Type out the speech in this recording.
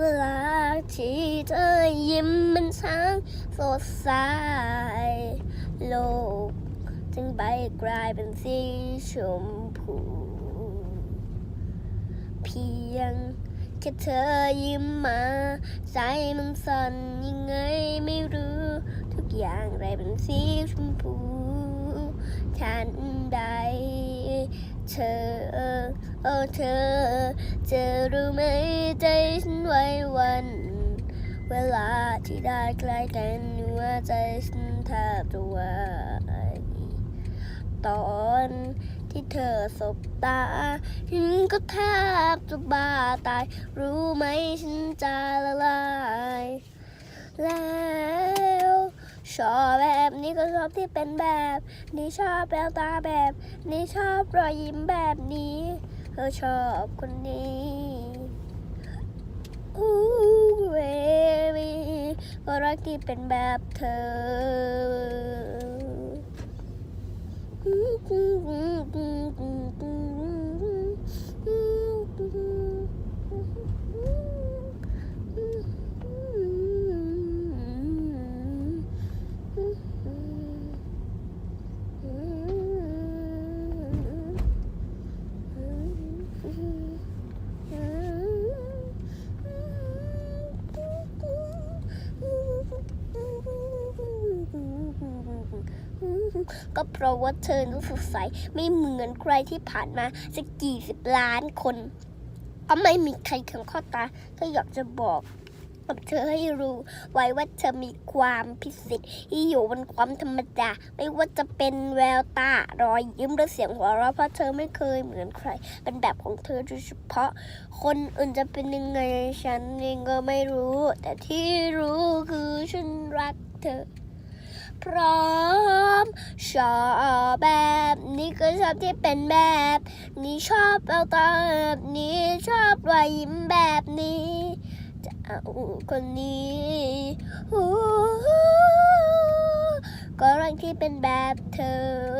เวลาที่เธอยิ้มมันช่างสดใสโลกจึงใบกลายเป็นสีชมพู เพียงแค่เธอยิ้มมา ใจมันสั่นยังไงไม่รู้ ทุกอย่างกลายเป็นสีชมพูทันใดเธอ โอ้เธอจะรู้ไหมใจฉันไหว้หวัน เวลาที่ได้ใกล้กันหัวใจฉันแทบจะวายตอนที่เธอสบตาฉันก็แทบจะบ้าตาย รู้ไหมฉันจะละลาย แล้วชอบแบบนี้ก็ชอบที่เป็นแบบ นี้ชอบแววตาแบบ นี้ชอบรอยยิ้มแบบนี้ เธอชอบคนนี้อู้เวบีก็รักที่เป็นแบบเธอ ก็เพราะว่าเธอนั้นสดใสไม่เหมือนใครที่ผ่านมาจะกี่สิบล้านคน ก็ไม่มีใครเคียงข้อตาก็อยากจะบอกกับเธอให้รู้ไว้ว่าเธอมีความพิเศษที่อยู่บนความธรรมดา ไม่ว่าจะเป็นแววตารอยยิ้มหรือเสียงหัวเราะเพราะเธอไม่เคยเหมือนใคร เป็นแบบของเธอโดยเฉพาะ คนอื่นจะเป็นยังไงฉันเองก็ไม่รู้ แต่ที่รู้คือฉันรักเธอ พร้อม ชอบแบบนี้ก็ชอบที่เป็นแบบ นี้ชอบเอาตาบนี้ชอบรอยยิ้มแบบนี้ จะเอาคนนี้ก็รังที่เป็นแบบเธอ